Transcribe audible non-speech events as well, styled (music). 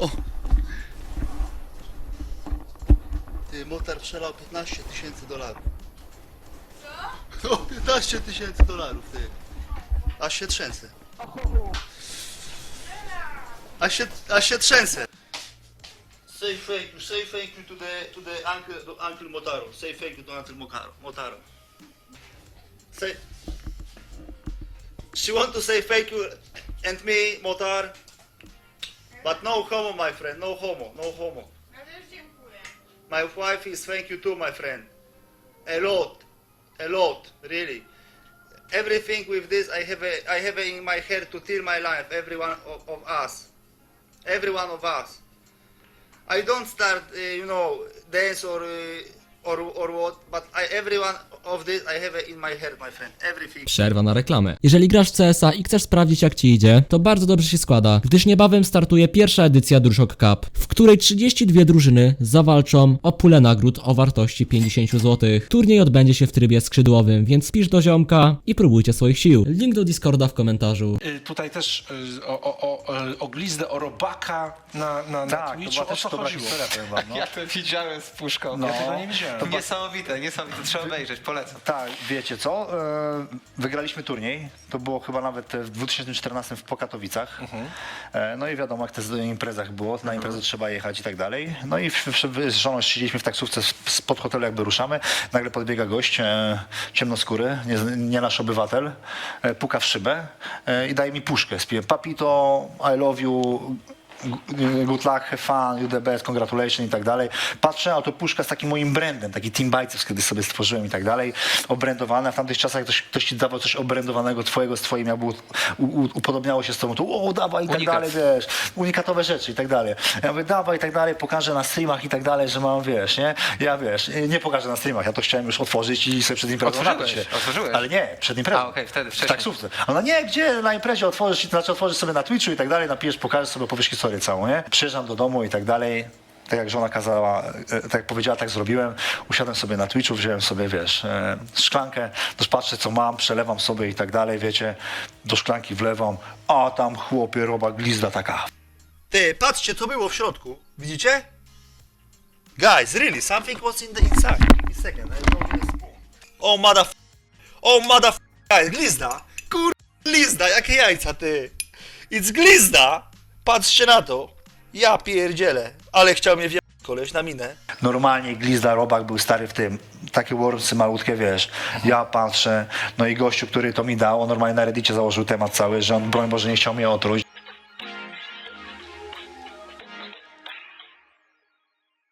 O! Ty, motor przelał 15 tysięcy dolarów. Co? (laughs) 15 tysięcy dolarów, ty. Aż się trzęsę. A się, aż się trzęsę. Say thank you, say thank you to the, to the uncle, to uncle Motaro. Say thank you to uncle Motaro. Motaro. Say... She want to say thank you and me, Motar. But no homo, my friend, no homo, no homo. My wife is thank you too, my friend. A lot, a lot, really. Everything with this, I have a, I have a in my head to till my life. Every one of, of us, every one of us. I don't start, uh, you know, dance or uh, or or what, but I every one of this I have in my head, my friend. Everything. Przerwa na reklamę. Jeżeli grasz w CSa i chcesz sprawdzić jak ci idzie, to bardzo dobrze się składa, gdyż niebawem startuje pierwsza edycja Druszok Cup, w której 32 drużyny zawalczą o pulę nagród o wartości 50 zł. Turniej odbędzie się w trybie skrzydłowym, więc spisz do ziomka i próbujcie swoich sił. Link do Discorda w komentarzu. Y, Tutaj też y, o, o, o, y, o glizdę, o robaka na, na, na Tak, to Twitchu. była O też co dobra chodziło? historia, powiem wam, (laughs) no. Ja to widziałem z puszką. No. Ja tego nie widziałem. To ba- Niesamowite, niesamowite. Trzeba obejrzeć, polecam. Tak, wiecie co? E, wygraliśmy turniej. To było chyba nawet w 2014 w Pokatowicach. E, no i wiadomo, jak to na imprezach było. Na imprezę trzeba jechać i tak dalej. No i w, w, z żoną siedzieliśmy w taksówce z- spod hotelu, jakby ruszamy. Nagle podbiega gość, e, ciemnoskóry, nie, nie nasz obywatel. E, puka w szybę e, i daje mi puszkę. Spiję Papito, I love you, good luck, have fun, you the best, congratulations i tak dalej. Patrzę, a to puszka z takim moim brandem, taki Team Biceps, kiedy sobie stworzyłem i tak dalej, obrędowane. W tamtych czasach ktoś, ktoś ci dawał coś obrędowanego twojego z twoim, u, upodobniało się z tobą, to o, dawaj i tak Unikat. dalej, wiesz, unikatowe rzeczy i tak dalej. Ja mówię, dawaj i tak dalej, pokażę na streamach i tak dalej, że mam, wiesz, nie? Ja, wiesz, nie pokażę na streamach, ja to chciałem już otworzyć i sobie przed imprezą Otworzyłeś, się. otworzyłeś. Ale nie, przed imprezą. A, okej, wtedy, W wcześniej. taksówce. Ona nie, gdzie na imprezie otworzysz, znaczy otworzysz sobie na Twitchu i tak dalej, napijesz, pokażesz sobie, opowiesz historię całą, nie? Przyjeżdżam do domu i tak dalej. Tak jak żona kazała, e, tak jak powiedziała, tak zrobiłem. Usiadłem sobie na Twitchu, wziąłem sobie, wiesz, e, szklankę, też patrzę co mam, przelewam sobie i tak dalej, wiecie, do szklanki wlewam, a tam chłopie, roba glizda taka. Ty, patrzcie, co było w środku. Widzicie? Guys, really, something was in the inside. Give a second. I don't spoon. Oh, mother... Oh, mother... Guys, glizda. Kur... glizda, jakie jajca, ty. It's glizda. Patrzcie na to. Ja pierdzielę. Ale chciał mnie wjechać koleś na minę. Normalnie glizda, robak był stary w tym. Takie wormsy malutkie, wiesz. Ja patrzę, no i gościu, który to mi dał, on normalnie na reddicie założył temat cały, że on, broń Boże, nie chciał mnie otruć.